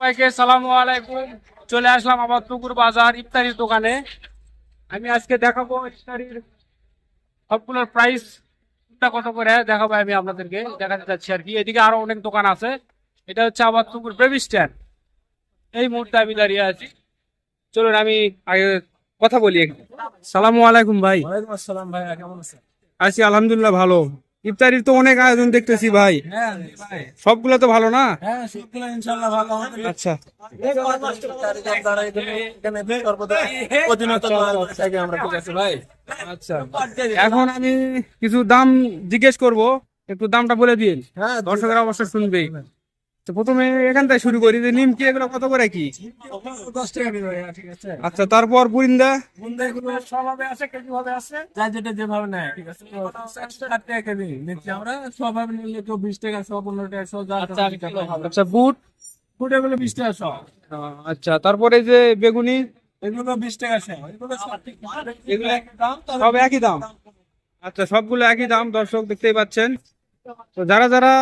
সবাইকে সালাম আলাইকুম। চলে আসলাম আবার পুকুর বাজার ইফতারির দোকানে। আমি আজকে দেখাবো ইফতারির সবগুলোর প্রাইস কোনটা কত করে দেখাবো আমি আপনাদেরকে দেখাতে চাচ্ছি আর কি। এদিকে আরও অনেক দোকান আছে। এটা হচ্ছে আবার পুকুর বেবি স্ট্যান্ড এই মুহূর্তে আমি দাঁড়িয়ে আছি। চলুন আমি আগে কথা বলি। সালামু আলাইকুম ভাই। আসসালাম ভাই কেমন আছেন? আছি আলহামদুলিল্লাহ ভালো। ইফতারির তো অনেক আয়োজন দেখতেছি ভাই। হ্যাঁ সবগুলো তো ভালো না? হ্যাঁ আচ্ছা। ভাই। আচ্ছা। এখন আমি কিছু দাম জিজ্ঞেস করব একটু দামটা বলে দিন হ্যাঁ দর্শকরা অবশ্যই শুনবেই। তো প্রথমে এখান থেকে শুরু করি যে নিমকি এগুলো কত করে কি? দশ টাকা ঠিক আছে। আচ্ছা তারপর বুরিন্দা বুন্দা এগুলো সবভাবে আছে কেজি ভাবে আছে যার যেটা যেভাবে নেয় ঠিক আছে। ষাট টাকা কেজি নিচ্ছি আমরা সবভাবে নিলে কেউ বিশ টাকা সব পনেরো টাকা সব আচ্ছা বুট? ফুটে গুলো বিশ টাকা সব। আচ্ছা তারপরে যে বেগুনি? এগুলো বিশ টাকা এগুলো একই দাম? সব একই দাম? আচ্ছা সবগুলো একই দাম দর্শক দেখতেই পাচ্ছেন। তো যারা যারা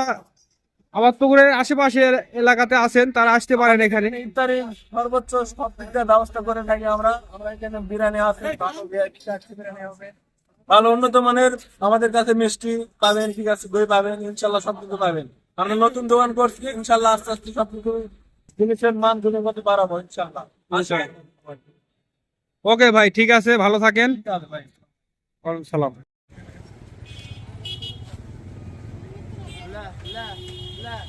আবাদ পুকুরের আশেপাশের এলাকাতে আছেন তারা আসতে পারেন এখানে। ইফতারি সর্বোচ্চ সব দিক দিয়ে ব্যবস্থা করে থাকি আমরা। আমরা এখানে বিরিয়ানি আছে ভালো বিরিয়ানি হবে। ভালো উন্নত মানের আমাদের কাছে মিষ্টি পাবেন ঠিক আছে দই পাবেন ইনশাল্লাহ সব কিছু পাবেন। আমরা নতুন দোকান করছি ইনশাল্লাহ আস্তে আস্তে সব কিছু জিনিসের মান গুণগত বাড়াবো ইনশাল্লাহ। ওকে ভাই ঠিক আছে ভালো থাকেন। ঠিক আছে ভাই